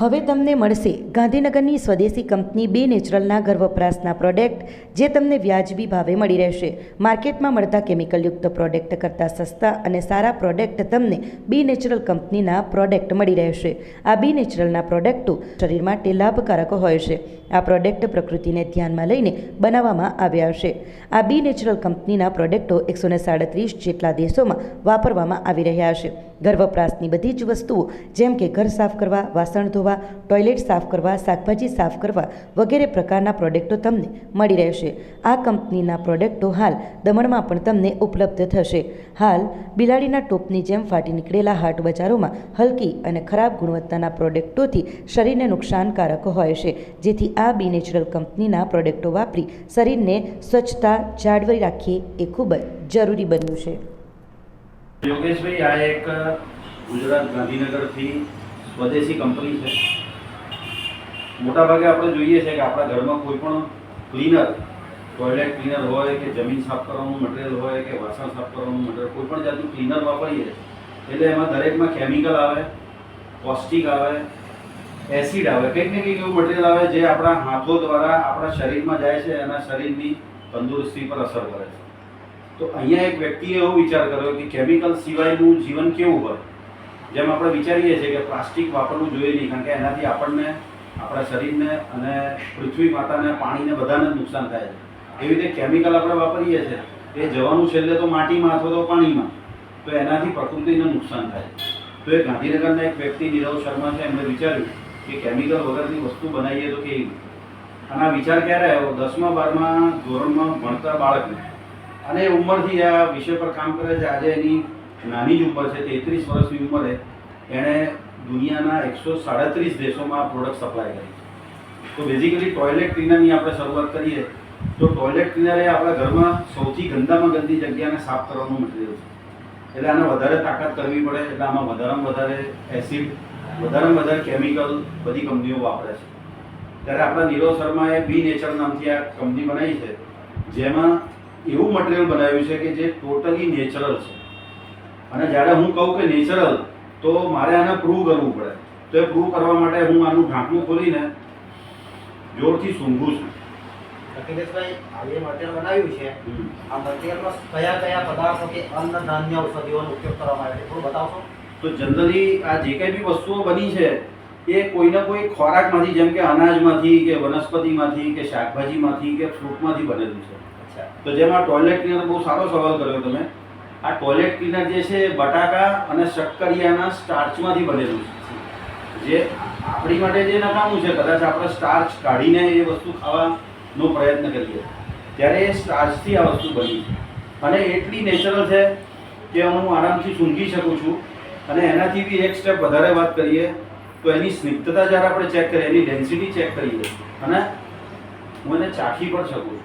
હવે તમને મળશે ગાંધીનગરની સ્વદેશી કંપની બે નેચરલના ઘર વપરાશના પ્રોડક્ટ, જે તમને વ્યાજબી ભાવે મળી રહેશે. માર્કેટમાં મળતા કેમિકલયુક્ત પ્રોડક્ટ કરતાં સસ્તા અને સારા પ્રોડક્ટ તમને બી નેચરલ કંપનીના પ્રોડક્ટ મળી રહેશે. આ બી નેચરલના પ્રોડક્ટો શરીર માટે લાભકારક હોય છે. આ પ્રોડક્ટ પ્રકૃતિને ધ્યાનમાં લઈને બનાવવામાં આવ્યા છે. આ બી નેચરલ કંપનીના પ્રોડક્ટો એકસો સાડત્રીસ જેટલા દેશોમાં વાપરવામાં આવી રહ્યા છે. ઘર વપરાશની બધી જ વસ્તુઓ, જેમ કે ઘર સાફ કરવા, વાસણ ધોવા, ટોયલેટ સાફ કરવા, શાકભાજી સાફ કરવા વગેરે પ્રકારના પ્રોડક્ટો તમને મળી રહેશે. આ કંપનીના પ્રોડક્ટો હાલ દમણમાં પણ તમને ઉપલબ્ધ થશે. હાલ, બિલાડીના ટોપની જેમ ફાટી નીકળેલા હાટ બજારોમાં હલકી અને ખરાબ ગુણવત્તાના પ્રોડક્ટોથી શરીરને નુકસાનકારક હોય છે, જેથી આ બી નેચરલ કંપનીના પ્રોડક્ટો વાપરી શરીરને સ્વચ્છતા જાળવી રાખીએ એ ખૂબ જ જરૂરી બન્યું છે. યોગેશભાઈ, આ એક ગુજરાત ગાંધીનગરથી સ્વદેશી કંપની છે. મોટાભાગે આપણે જોઈએ છે કે આપણા ઘરમાં કોઈ પણ ક્લીનર, ટોયલેટ ક્લીનર હોય કે જમીન સાફ કરવાનું મટીરિયલ હોય કે વાસણ સાફ કરવાનું મટીરિયલ, કોઈ પણ જાતનું ક્લીનર વાપરીએ, એટલે એમાં દરેકમાં કેમિકલ આવે, પૌષ્ટિક આવે એસિડ આવે. કંઈક ને કંઈક એવું મટીરિયલ આવે જે આપણા હાથો દ્વારા આપણા શરીરમાં જાય છે એના શરીરની તંદુરસ્તી પર અસર કરે છે. તો અહીંયા એક વ્યક્તિએ એવો વિચાર કર્યો કે કેમિકલ સિવાયનું જીવન કેવું હોય? જેમ આપણે વિચારીએ છીએ કે પ્લાસ્ટિક વાપરવું જોઈએ નહીં, કારણ કે એનાથી આપણને, આપણા શરીરને અને પૃથ્વી માતાને, પાણીને બધાને નુકસાન થાય છે. એવી રીતે કેમિકલ આપણે વાપરીએ છીએ. એ જવાનું છેલ્લે તો માટીમાં અથવા તો પાણીમાં. તો એનાથી પ્રકૃતિને નુકસાન થાય તો એ ગાંધીનગરના એક વ્યક્તિ નીરવ શર્મા છે, એમણે વિચાર્યું કે કેમિકલ વગરની વસ્તુ બનાવીએ તો કેવી અને આ વિચાર ક્યારે આવ્યો? દસમા, બારમા ધોરણમાં ભણતા બાળકને. અને ઉંમરથી આ વિષય પર કામ કરે છે. આજે એની નાની જ ઉંમર છે, તેત્રીસ વર્ષની ઉંમરે એણે દુનિયાના એકસો સાડત્રીસ દેશોમાં પ્રોડક્ટ સપ્લાય કરી છે. તો બેઝિકલી ટોયલેટ ક્લીનરની આપણે શરૂઆત કરીએ. તો ટોયલેટ ક્લીનર એ આપણા ઘરમાં સૌથી ગંદામાં ગંદી જગ્યાને સાફ કરવાનું મટીરિયલ છે. એટલે આને વધારે તાકાત કરવી પડે, એટલે આમાં વધારેમાં વધારે એસિડ વધારેમાં વધારે કેમિકલ બધી કંપનીઓ વાપરે છે. ત્યારે આપણા નીરવ શર્માએ બી નેચર નામથી આ કંપની બનાવી છે જેમાં એવું મટીરિયલ બનાવ્યું છે કે જે ટોટલી નેચરલ છે. અને જ્યારે હું કહું કે નેચરલ તો મારે આને પ્રૂવ કરવું પડે. તો એ પ્રૂવ કરવા માટે હું આનું ઢાંકણું ખોલીને જોરથી સૂંઘું છું. અખિલેશભાઈ આ જે મટીરિયલ બનાવ્યું છે. આ મટીરિયલમાં કયા કયા પદાર્થો કે અન્ન ધાન્ય ઔષધિઓનો ઉપયોગ કરવામાં આવે છે થોડું બતાવશો? તો જનરલી આ જે કંઈ બી વસ્તુઓ બની છે એ કોઈને કોઈ ખોરાકમાંથી જેમ કે અનાજમાંથી કે વનસ્પતિમાંથી કે શાકભાજીમાંથી કે ફ્રૂટમાંથી બનેલું છે. તો જેમાં ટોયલેટ ક્લીનર બહુ સારો સવાલ કર્યો તમે. આ ટોયલેટ ક્લીનર જે છે બટાકા અને શક્કરિયાના સ્ટાર્ચમાંથી બનેલું છે. જે આપણી માટે જે નકામું છે કદાચ આપણે સ્ટાર્ચ કાઢીને એ વસ્તુ ખાવાનો પ્રયત્ન કરીએ ત્યારે એ સ્ટાર્ચથી આ વસ્તુ બની છે. અને એટલી નેચરલ છે કે હું આરામથી સૂંઘી શકું છું. અને એનાથી બી એક સ્ટેપ વધારે વાત કરીએ તો એની સ્નિગ્ધતા જ્યારે આપણે ચેક કરીએ એની ડેન્સિટી ચેક કરીએ અને હું એને ચાખી પણ શકું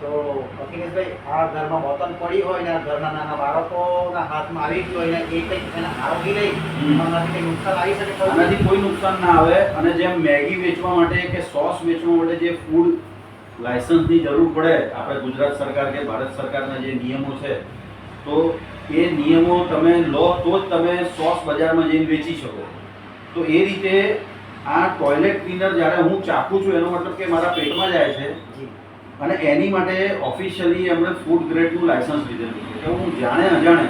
તો અખિલેશભાઈ આ ઘરમાં બોતલ પડી હોય ને આ ઘરના નાના બાળકોના હાથમાં આવી ગયું હોય ને એ કંઈક એને લઈ હમ. આનાથી નુકસાન આવી શકે? આનાથી કોઈ નુકસાન ના આવે અને જેમ મેગી વેચવા માટે કે સોસ વેચવા માટે જે ફૂડ લાયસન્સની જરૂર પડે આપણે ગુજરાત સરકાર કે ભારત સરકારના જે નિયમો છે તો એ નિયમો તમે લો તો જ તમે સોસ બજારમાં જઈને વેચી શકો. તો એ રીતે આ ટોયલેટ ક્લીનર જ્યારે હું ચાખું છું એનો મતલબ કે મારા પેટમાં જાય છે. અને એની માટે ઓફિશિયલી એમણે ફૂડ ગ્રેડનું લાયસન્સ લીધેલું છે. કે હું જાણે અજાણે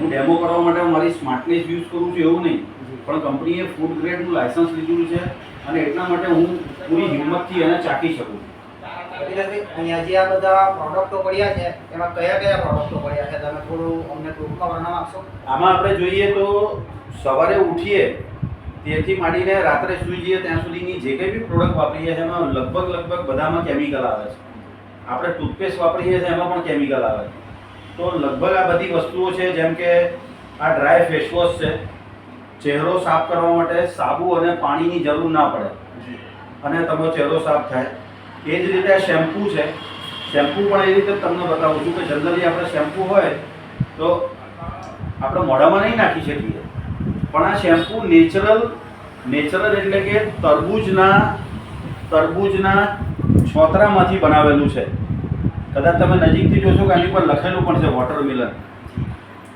હું ડેમો કરવા માટે મારી સ્માર્ટનેસ યુઝ કરું છું એવું નહીં. પણ કંપનીએ ફૂડ ગ્રેડનું લાયસન્સ લીધેલું છે અને એટલા માટે હું પૂરી હિંમતથી એને ચાખી શકું અહીંયા જે આ બધા પ્રોડક્ટો પડ્યા છે એમાં કયા કયા પ્રોડક્ટો પડ્યા છે? તમે થોડું અમને ટૂંકમાં વર્ણન આપશો? આમાં આપણે જોઈએ તો સવારે ઉઠીએ તેથી માંડીને રાત્રે સૂઈ જઈએ ત્યાં સુધીની જે કંઈ બી પ્રોડક્ટ વાપરીએ છીએ એમાં લગભગ લગભગ બધામાં કેમિકલ આવે છે. આપણે ટૂથપેસ્ટ વાપરીએ છીએ એમાં પણ કેમિકલ આવે છે. તો લગભગ આ બધી વસ્તુઓ છે જેમ કે આ ડ્રાય ફેસવોશ છે ચહેરો સાફ કરવા માટે સાબુ અને પાણીની જરૂર ના પડે. અને તમારો ચહેરો સાફ થાય. એ જ રીતે શેમ્પૂ છે. શેમ્પૂ પણ એ રીતે તમને બતાવું છું કે જનરલી આપણે શેમ્પૂ હોય તો આપણે મોઢામાં નહીં નાખી શકીએ. પણ આ શેમ્પૂ નેચરલ નેચરલ એટલે કે તરબૂજના તરબૂજના છોતરામાંથી બનાવેલું છે. કદાચ તમે નજીકથી જોશો કે આની પર લખેલું પણ છે વોટરમેલન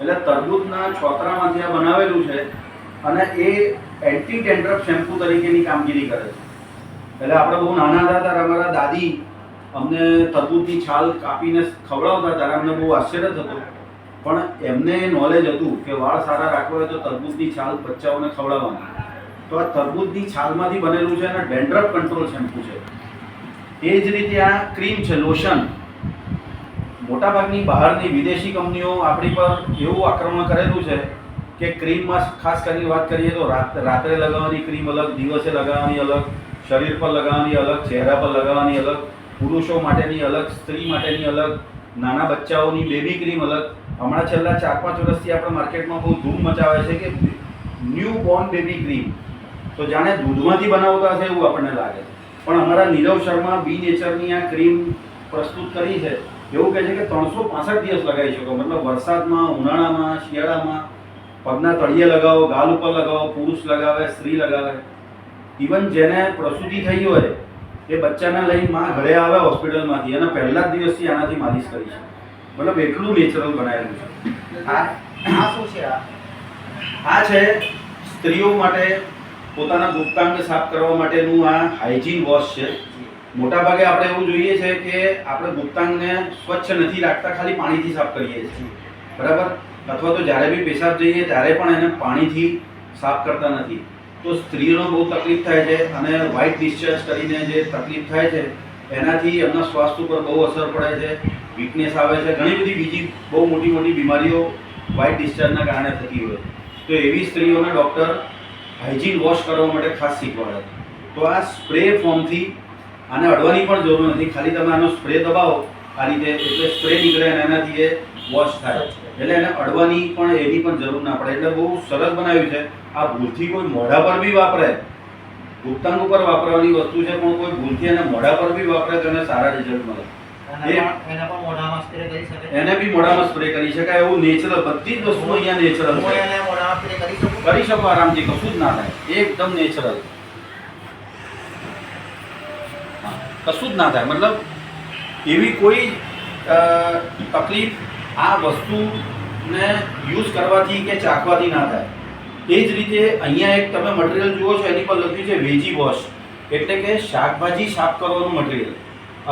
એટલે તરબૂજના છોતરામાંથી આ બનાવેલું છે અને એ એન્ટી ડેન્ડ્રફ શેમ્પૂ તરીકેની કામગીરી કરે છે. એટલે આપણે બહુ નાના હતા ત્યારે દાદી અમને તરબૂચની છાલ કાપીને ખવડાવતા ત્યારે અમને બહુ આશ્ચર્ય થતું. પણ એમને નોલેજ હતું કે વાળ સારા રાખવા હોય તો તરબૂજની છાલ બચ્ચાઓને ખવડાવવાની. તો આ તરબૂજની છાલમાંથી બનેલું છે અને ડેન્ડ્રફ કંટ્રોલ શેમ્પુ છે. એ જ રીતે આ ક્રીમ છે લોશન મોટાભાગની બહારની વિદેશી કંપનીઓ આપણી પર એવું આક્રમણ કરેલું છે કે ક્રીમમાં ખાસ કરીને વાત કરીએ તો રાત રાત્રે લગાવવાની ક્રીમ અલગ, દિવસે લગાવવાની અલગ. શરીર પર લગાવવાની અલગ, ચહેરા પર લગાવવાની અલગ, પુરુષો માટેની અલગ, સ્ત્રી માટેની અલગ, નાના બચ્ચાઓની બેબી ક્રીમ અલગ. હમણાં છેલ્લા ચાર પાંચ વર્ષથી આપણે માર્કેટમાં બહુ ધૂમ મચાવે છે કે ન્યૂ બોર્ન બેબી ક્રીમ તો જાણે દૂધમાંથી બનાવતા હશે એવું આપણને લાગે પણ અમારા નીરવ શર્મા બી નેચરની આ ક્રીમ પ્રસ્તુત કરી છે. એવું કહે છે કે ત્રણસો પાસઠ દિવસ લગાવી શકો. મતલબ વરસાદમાં, ઉનાળામાં, શિયાળામાં પગના તળિયે લગાવો, ગાલ ઉપર લગાવો, પુરુષ લગાવે, સ્ત્રી લગાવે. ઇવન જેને પ્રસૂતિ થઈ હોય એ બચ્ચાને લઈ માં ઘરે આવે હોસ્પિટલમાંથી અને પહેલા જ દિવસથી આનાથી માલિશ કરી છે. મતલબ એટલું નેચરલ બનાવેલું છે. આ આ શું છે આ? આ છે સ્ત્રીઓ માટે પોતાના ગુપ્તાંગ સાફ કરવા માટેનું આ હાઇજીન વોશ છે. મોટાભાગે આપણે એવું જોઈએ છે કે આપણે ગુપ્તાંગને સ્વચ્છ નથી રાખતા ખાલી પાણીથી સાફ કરીએ છીએ. બરાબર? અથવા તો જ્યારે બી પેશાબ જઈએ ત્યારે પણ એને પાણીથી સાફ કરતા નથી. તો સ્ત્રીઓનો બહુ તકલીફ થાય છે અને વ્હાઇટ ડિસ્ચાર્જ કરીને જે તકલીફ થાય છે, એનાથી એમના સ્વાસ્થ્ય ઉપર બહુ અસર પડે છે. વીકનેસ આવે છે. ઘણી બધી બીજી બહુ મોટી મોટી બીમારીઓ વ્હાઇટ ડિસ્ચાર્જના કારણે થતી હોય તો એવી સ્ત્રીઓને ડૉક્ટર હાઇજીન વોશ કરવા માટે ખાસ શીખવાડે તો આ સ્પ્રે ફોર્મથી આને અડવાની પણ જરૂર નથી. ખાલી તમે આનો સ્પ્રે દબાવો આ રીતે, એટલે સ્પ્રે નીકળે અને એનાથી એ વોશ થાય. એટલે એને અડવાની પણ એની પણ જરૂર ના પડે. એટલે બહુ સરસ બનાવ્યું છે. આ ભૂલથી કોઈ મોઢા પર બી વાપરે. ગુપ્તાંગ ઉપર વાપરવાની વસ્તુ છે પણ કોઈ ભૂલથી એને મોઢા પર બી વાપરે તો એને સારા રિઝલ્ટ મળે. એને બી મોઢામાં સ્પ્રે કરી શકાય. એવું નેચરલ બધી જ વસ્તુ અહીંયા નેચરલ કરી શકું? શકો આરામથી કશું જ ના થાય. એકદમ નેચરલ કશું જ ના થાય. મતલબ એવી કોઈ તકલીફ આ વસ્તુને યુઝ કરવાથી કે ચાખવાથી ના થાય. એ જ રીતે અહીંયા એક તમે મટીરિયલ જુઓ છો એની પર લખ્યું છે વેજી વોશ એટલે કે શાકભાજી સાફ કરવાનું મટીરિયલ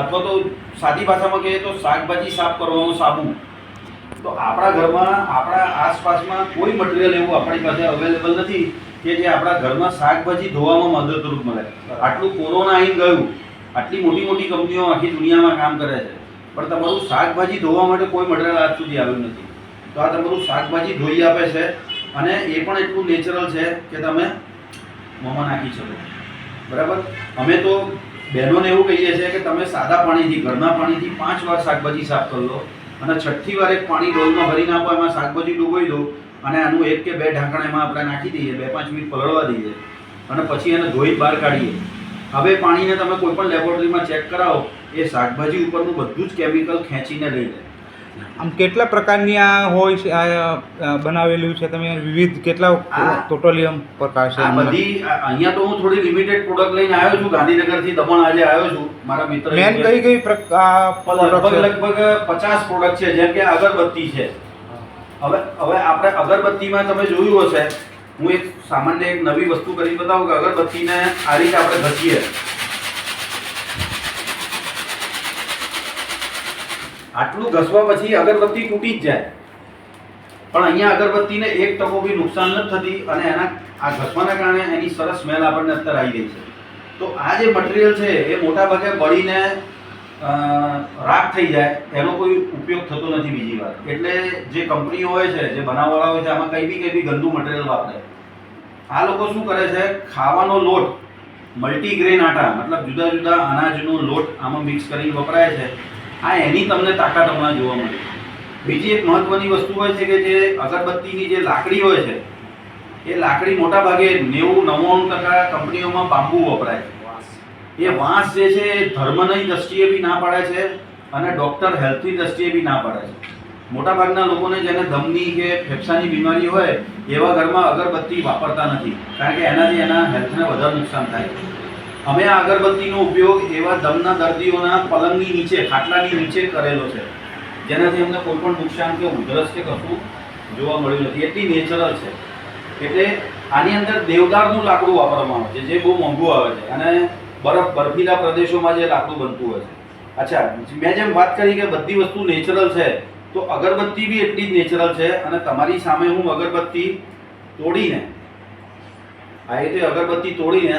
અથવા તો સાદી ભાષામાં કહીએ તો શાકભાજી સાફ કરવાનું સાબુ. તો આપણા ઘરમાં આપણા આસપાસમાં કોઈ મટીરિયલ એવું આપણી પાસે અવેલેબલ નથી કે જે આપણા ઘરમાં શાકભાજી ધોવામાં મદદરૂપ મળે. આટલું કોરોના અહીં ગયું. આટલી મોટી મોટી કંપનીઓ આખી દુનિયામાં કામ કરે છે. પણ તમારું શાકભાજી ધોવા માટે કોઈ મટીરિયલ આજ સુધી આવ્યું નથી. તો આ તમારું શાકભાજી ધોઈ આપે છે અને એ પણ એટલું નેચરલ છે કે તમે મોંમાં નાખી શકો. બરાબર? અમે તો બહેનોને એવું કહીએ છીએ કે તમે સાદા પાણીથી, ઘરના પાણીથી પાંચ વાર શાકભાજી સાફ કરી લો અને છઠ્ઠી વાર એક પાણી ડોલમાં ભરીને નાખો એમાં શાકભાજી ડૂબોઈ દો અને આનું એક કે બે ઢાંકણા એમાં આપણે નાખી દઈએ, બે પાંચ મિનિટ પલળવા દઈએ અને પછી એને ધોઈ બહાર કાઢીએ. હવે પાણીને તમે કોઈ પણ લેબોરેટરીમાં ચેક કરાવો એ શાકભાજી ઉપરનું બધું જ કેમિકલ ખેંચીને લઈ જાય આમ કેટલા પ્રકારની આ હોય છે આ બનાવેલું છે? તમે વિવિધ કેટલા ટોટલિયમ પ્રકાર છે બધી અહીંયા તો હું થોડી લિમિટેડ પ્રોડક્ટ લઈને આવ્યો છું ગાંધીનગરથી દમણ આજે આવ્યો છું મારા મિત્ર મેન કઈ કઈ લગભગ લગભગ પચાસ પ્રોડક્ટ છે જેમ કે અગરબત્તી છે. હવે હવે આપણે અગરબત્તીમાં તમે જોયું હશે હું એક સામાન્ય એક નવી વસ્તુ કરી બતાવું કે અગરબત્તીને આ રીતે આપણે ઘસીએ. આટલું ઘસવા પછી અગરબત્તી તૂટી જ જાય. પણ અહીંયા અગરબત્તીને એક ટકો બી નુકસાન નથી થતી અને એના આ ઘસવાના કારણે એની સરસ સ્મેલ આપણને અત્યારે આવી ગઈ છે. તો આ જે મટીરિયલ છે, એ મોટા ભાગે બળીને રાખ થઈ જાય. એનો કોઈ ઉપયોગ થતો નથી બીજી વાર. એટલે જે કંપનીઓ હોય છે, જે બનાવવાળા હોય છે, આમાં કંઈ બી કંઈ બી ગંદુ મટીરિયલ વાપરે. આ લોકો શું કરે છે? ખાવાનો લોટ મલ્ટીગ્રેન આટા, મતલબ જુદા જુદા અનાજનો લોટ આમાં મિક્સ કરીને વપરાય છે. આ એની તમને તાકાત હમણાં જોવા મળે. બીજી એક મહત્વની વસ્તુ હોય છે કે જે અગરબત્તીની જે લાકડી હોય છે, એ લાકડી મોટા ભાગે નેવું, નવ્વાણું ટકા કંપનીઓમાં બાંબુ વપરાય છે. એ વાંસ જે છે, એ ધર્મની દ્રષ્ટિએ બી ના પાડે છે અને ડૉક્ટર હેલ્થની દ્રષ્ટિએ બી ના પાડે છે. મોટાભાગના લોકોને જેને દમની કે ફેફસાની બીમારી હોય, એવા ઘરમાં અગરબત્તી વાપરતા નથી. કારણ કે એનાથી એના હેલ્થને વધારે નુકસાન થાય અમે આ અગરબત્તીનો ઉપયોગ એવા દમના દર્દીઓના પલંગની નીચે, ખાટલાની નીચે કરેલો છે. જેનાથી અમને કોઈ પણ નુકસાન કે ઉધરસ કે કશું જોવા મળ્યું નથી. એટલી નેચરલ છે. એટલે આની અંદર દેવદારનું લાકડું વાપરવામાં આવે છે, જે બહુ મોંઘું આવે છે. અને બરફ બરફીલા પ્રદેશોમાં જે લાકડું બનતું હોય છે. અચ્છા, મેં જેમ વાત કરી કે બધી વસ્તુ નેચરલ છે, તો અગરબત્તી બી એટલી જ નેચરલ છે અને તમારી સામે હું અગરબત્તી તોડીને, આ રીતે અગરબત્તી તોડીને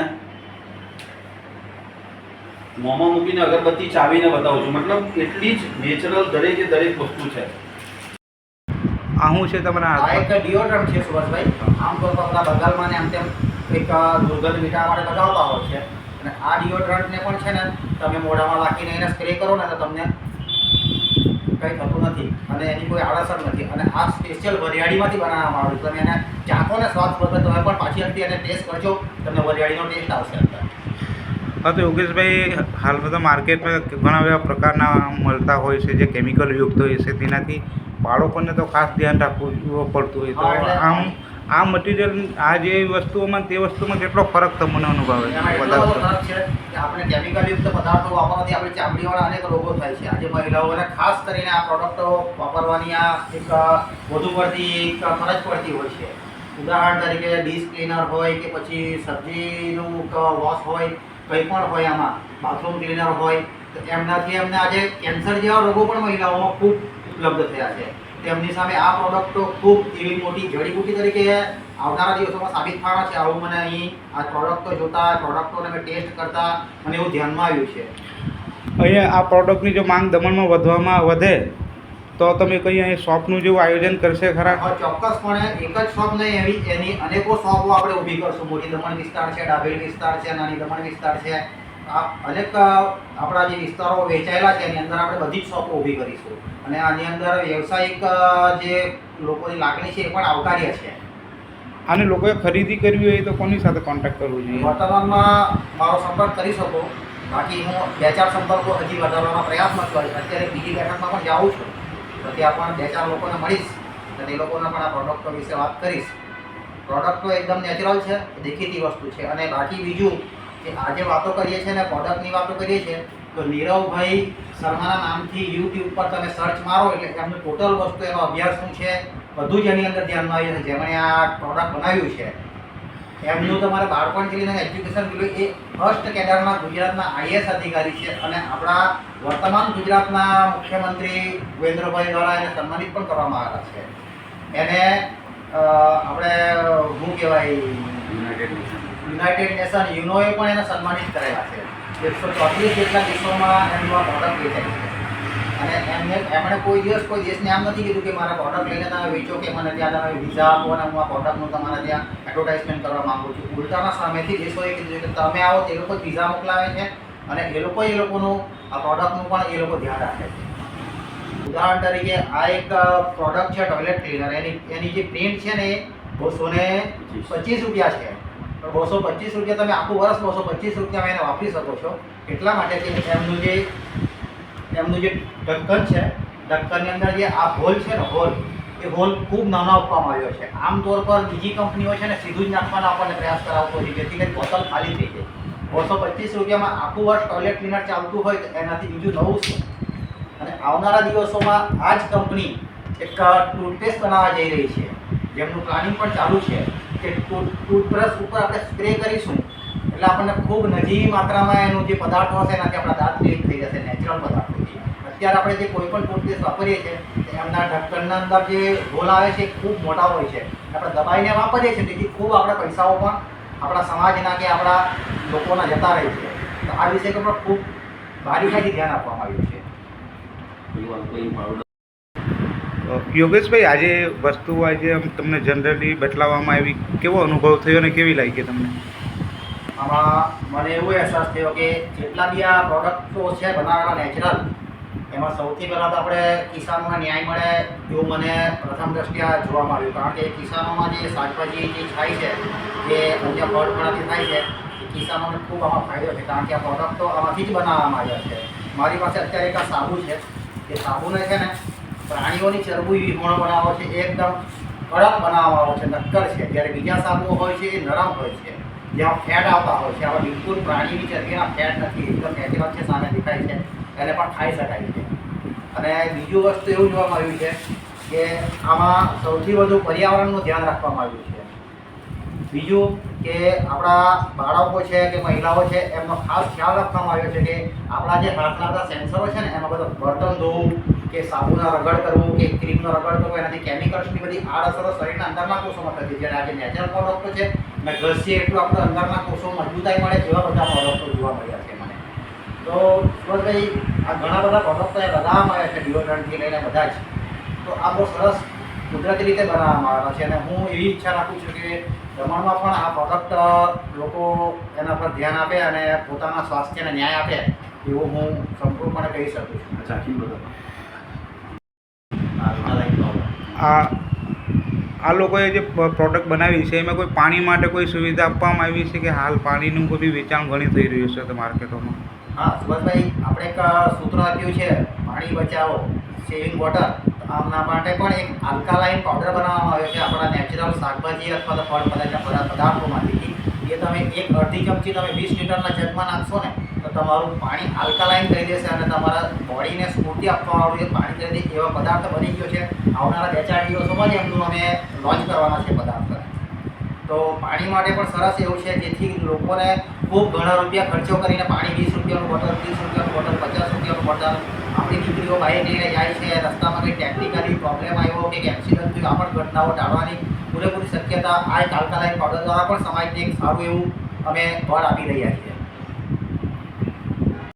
મોંમાં મૂકીને અગરબત્તી ચાવીને બતાવું છું. મતલબ એટલી જ નેચરલ દરેકે દરેક વસ્તુ છે. આ શું છે તમારા આ? એક ડિઓડ્રન્ટ છે સુભાષભાઈ. આમ તો આપણા બંગાળમાં ને આમ તેમ એક દુર્ગંધ મીઠા માટે લગાવતા હોય છે. અને આ ડિયોડરન્ટને પણ છે ને તમે મોઢામાં રાખીને એને સ્પ્રે કરો ને તો તમને કંઈ થતું નથી અને એની કોઈ આડઅસર નથી. અને આ સ્પેશિયલ વરિયાળીમાંથી બનાવવામાં આવ્યું. છે તમે એને ચાખો ને સ્વાદ બદલ તમે પણ પાછી હતી એને ટેસ્ટ કરજો તમને વરિયાળીનો ટેસ્ટ આવશે. હા તો યોગેશભાઈ હાલમાં તો માર્કેટમાં ઘણા એવા પ્રકારના મળતા હોય છે જે કેમિકલ યુક્ત હોય છે તેનાથી બાળકોને તો ખાસ ધ્યાન રાખવું પડતું હોય. તો આમ આ મટીરિયલ આ જે વસ્તુઓમાં તે વસ્તુમાં કેટલો ફરક તમને અનુભવે છે? બધો આપણે કેમિકલયુક્ત પદાર્થો વાપરવાથી આપણી ચામડીવાળા અનેક રોગો થાય છે. આજે મહિલાઓને ખાસ કરીને આ પ્રોડક્ટો વાપરવાની આ એક વધુ પડતી એક ફરજ પડતી હોય છે. ઉદાહરણ તરીકે ડીશ ક્લીનર હોય કે પછી સબ્જીનું વોશ હોય કંઈ પણ હોય આમાં બાથરૂમ ક્લીનર હોય, તો એમનાથી એમને આજે કેન્સર જેવા રોગો પણ મહિલાઓમાં ખૂબ ઉપલબ્ધ થયા છે. તેમની સામે આ પ્રોડક્ટો ખૂબ એવી મોટી જડીબુટી તરીકે આવનારા દિવસોમાં સાબિત થવાના છે. આવું મને અહીં આ પ્રોડક્ટો જોતા પ્રોડક્ટોને મેં ટેસ્ટ કરતા મને એવું ધ્યાનમાં આવ્યું છે. અહીંયા આ પ્રોડક્ટની જો માંગ દમણમાં વધવામાં વધે તો તમે કઈ અહીં શોપનું જેવું આયોજન કરશે ખરા? ચોક્કસપણે એક જ શોપ નહીં એવી એની અનેકો શોપો આપણે ઊભી કરશું. મોટી દમણ વિસ્તાર છે ડાભેલ વિસ્તાર છે નાની દમણ વિસ્તાર છે. અનેક આપણા જે વિસ્તારો વેચાયેલા છે એની અંદર આપણે બધી જ શોપો ઊભી કરીશું. અને આની અંદર વ્યવસાયિક જે લોકોની લાગણી છે એ પણ આવકાર્ય છે. અને લોકોએ ખરીદી કરવી હોય તો કોની સાથે કોન્ટેક્ટ કરવો જોઈએ? વર્તમાનમાં મારો સંપર્ક કરી શકો. બાકી હું બે ચાર સંપર્કો હજી વધારવાનો પ્રયાસમાં કરીશ અત્યારે બીજી બેઠકમાં પણ જાઉં છું. તો ત્યાં પણ બે ચાર લોકોને મળીશ અને એ લોકોને પણ આ પ્રોડક્ટો વિશે વાત કરીશ. પ્રોડક્ટો એકદમ નેચરલ છે, દેખીતી વસ્તુ છે. અને બાકી બીજું, કે આજે વાતો કરીએ છીએ ને પ્રોડક્ટની વાતો કરીએ છીએ, તો નીરવભાઈ શર્માના નામથી યુટ્યુબ પર તમે સર્ચ મારો, એટલે એમનું ટોટલ વસ્તુ એનો અભ્યાસ શું છે, બધું જ એની અંદર ધ્યાનમાં આવી છે. જેમણે આ પ્રોડક્ટ બનાવ્યું છે. એમનું તમારે બાળપણથી લઈને એજ્યુકેશન જોયું એ ફર્સ્ટ કેડરમાં ગુજરાતના આઈએસ અધિકારી છે અને આપણા વર્તમાન ગુજરાતના મુખ્યમંત્રી ભૂપેન્દ્રભાઈ દ્વારા એને સન્માનિત પણ કરવામાં આવ્યા છે. એને આપણે શું કહેવાય યુનાઇટેડ નેશન યુનોએ પણ એને સન્માનિત કરેલા છે. એકસો ચોત્રીસ જેટલા દેશોમાં એમનો આ પ્રોડક્ટ જાય છે. અને એમને એમણે કોઈ દિવસ કોઈ દેશને આમ નથી કીધું કે મારા પ્રોડક્ટ લઈને તમે વેચો કે મને ત્યાં તમે વિઝા આપો અને હું આ પ્રોડક્ટનું તમારા ત્યાં એડવર્ટાઇઝમેન્ટ કરવા માગું છું. ઉલટાના સામેથી દેશોએ કીધું કે તમે આવો તે લોકો વિઝા મોકલાવે છે અને એ લોકો એ લોકોનું આ પ્રોડક્ટનું પણ એ લોકો ધ્યાન રાખે છે. ઉદાહરણ તરીકે આ એક પ્રોડક્ટ છે ટોયલેટ ક્લીનર એની એની જે પ્રિન્ટ છે ને એ બસો ને પચીસ. રૂપિયા છે. બસો પચીસ રૂપિયા તમે આખું વર્ષ બસો પચીસ રૂપિયામાં એને વાપરી શકો છો. એટલા માટે કે એમનું જે એમનું જે ઢક્કન છે ઢક્કનની અંદર જે આ હોલ છે ને, હોલ, એ હોલ ખૂબ નાનો આપવામાં આવ્યો છે. આમ તોર પર બીજી કંપનીઓ છે ને, સીધું જ નાખવાનો આપણને પ્રયાસ કરાવતો હોય જેથી કરી બોટલ ખાલી થઈ જાય. બસો પચીસ રૂપિયામાં આખું વર્ષ ટોયલેટ ક્લીનર ચાલતું હોય તો એનાથી બીજું નવું છે અને આવનારા દિવસોમાં આ જ કંપની એક ટૂથપેસ્ટ બનાવવા જઈ રહી છે. જેમનું પ્લાનિંગ પણ ચાલુ છે કે ટૂથ, ટૂથબ્રશ ઉપર આપણે સ્પ્રે કરીશું. એટલે આપણને ખૂબ નજીવી માત્રામાં એનું જે પદાર્થો હશે એનાથી આપણા દાંત ક્લીન થઈ જશે, નેચરલ પદાર્થોથી અત્યારે આપણે જે કોઈ પણ ટૂથપેસ્ટ વાપરીએ છીએ એમના ઢક્કનના અંદર જે હોલ આવે છે એ ખૂબ મોટા હોય છે. આપણે દબાઈને વાપરીએ છીએ તેથી ખૂબ આપણા પૈસાઓ પણ આપણા સમાજના કે આપણા લોકોના જતા રહે છે. તો આ વિષય પર ખૂબ બારીકાઈથી ધ્યાન આપવામાં આવ્યું છે. યોગેશભાઈ આજે વસ્તુ આજે આમ તમને જનરલી બતલાવવામાં આવી કેવો અનુભવ થયો અને કેવી લાગી તમને? આમાં મને એવો અહેસાસ થયો કે જેટલા બી આ પ્રોડક્ટો છે બનાવેલા નેચરલ એમાં સૌથી પહેલાં તો આપણે કિસાનોને ન્યાય મળે એવું મને પ્રથમ દ્રષ્ટિએ જોવા મળ્યું. કારણ કે કિસાનોમાં જે શાકભાજી જે થાય છે, જે અન્ય ફળફળાથી થાય છે, એ કિસાનોને ખૂબ આમાં ફાયદો છે. કારણ કે આ પ્રોડક્ટો આમાંથી જ બનાવવામાં આવ્યા છે. મારી પાસે અત્યારે એક આ સાબુ છે. એ સાબુને છે ને પ્રાણીઓની ચરબી વિહોણો બનાવો છે. એ એકદમ કડક બનાવવામાં આવે છે. નક્કર છે. જ્યારે બીજા સાબુ હોય છે, એ નરમ હોય છે. જેમાં ફેટ આવતા હોય છે. આવા બિલકુલ પ્રાણીની ચરબીના ફેટ નથી. એકદમ નેચરલ છે, સામે દેખાય છે. એને પણ ખાઈ શકાય છે. અને બીજું વસ્તુ એવું જોવામાં આવ્યું છે કે આમાં સૌથી વધુ પર્યાવરણનું ધ્યાન રાખવામાં આવ્યું છે. બીજું કે આપણા બાળકો છે કે મહિલાઓ છે, એમનો ખાસ ખ્યાલ રાખવામાં આવ્યો છે કે આપણા જે હાથના બધા સેન્સરો છે ને, એમાં બધા બર્તન ધોવું કે સાબુના રગડ કરવું કે ક્રીમનો રગડ કરવો, એનાથી કેમિકલ્સની બધી આડઅસરો શરીરના અંદરના કોષોમાં થતી જ્યારે આજે નેચરલ પ્રોડક્ટો છે ને, ઘસીએ એટલું આપણે અંદરના કોષો મજબૂતાઈ મળે એવા બધા પ્રોડક્ટો જોવા મળ્યા છે. તો સુરતભાઈ આ ઘણા બધા પ્રોડક્ટ એ લગાવવામાં આવ્યા છે ડિઓડ્રન્ટથી લઈને બધા જ. તો આ બહુ સરસ કુદરતી રીતે બનાવવામાં આવ્યા છે અને હું એવી ઈચ્છા રાખું છું કે દમણમાં પણ આ પ્રોડક્ટ લોકો એના પર ધ્યાન આપે અને પોતાના સ્વાસ્થ્યને ન્યાય આપે એવું હું સંપૂર્ણપણે કહી શકું છું. અચ્છા આખી બરાબર આ આ લોકોએ જે પ્રોડક્ટ બનાવી છે એમાં કોઈ પાણી માટે કોઈ સુવિધા આપવામાં આવી છે કે હાલ પાણીનું કોઈ વેચાણ ઘણી થઈ રહ્યું છે તો માર્કેટોમાં? હા, સુભાષભાઈ, આપણે એક સૂત્ર આપ્યું છે, પાણી બચાવો સેવિંગ વોટર આમના માટે પણ એક આલ્કાલાઇન પાવડર બનાવવામાં આવ્યો છે, આપણા નેચરલ શાકભાજી અથવા તો ફળ પદાર્થના પદાર્થોમાંથી. એ તમે એક અડધી ચમચી તમે વીસ લીટરના જગમાં નાખશો ને, તો તમારું પાણી આલ્કાલાઇન થઈ દેશે અને તમારા બોડીને સ્ફૂર્તિ આપવાવાળું એ પાણી કરી એવા પદાર્થ બની ગયો છે. આવનારા બે ચાર દિવસોમાં જ એમનું અમે લોન્ચ કરવાના છે પદાર્થ. તો પાણી માટે પણ સરસ એવું છે, જેથી લોકોને ખૂબ ઘણા રૂપિયા ખર્ચો કરીને પાણી વીસ રૂપિયાનું બોટલ, ત્રીસ રૂપિયાનું બોટલ, પચાસ રૂપિયાનું બોટલ. આપણી દીકરીઓ બાઇક લઈને જાય છે, રસ્તામાં કંઈ ટેકનિકલી પ્રોબ્લેમ આવ્યો કે એક્સિડન્ટ થયું, આ પણ ઘટનાઓ ટાળવાની પૂરેપૂરી શક્યતા આ એક આલ્કાલાઇન પાવડર દ્વારા પણ સમાજને એક સારું એવું અમે બળ આપી રહ્યા છીએ.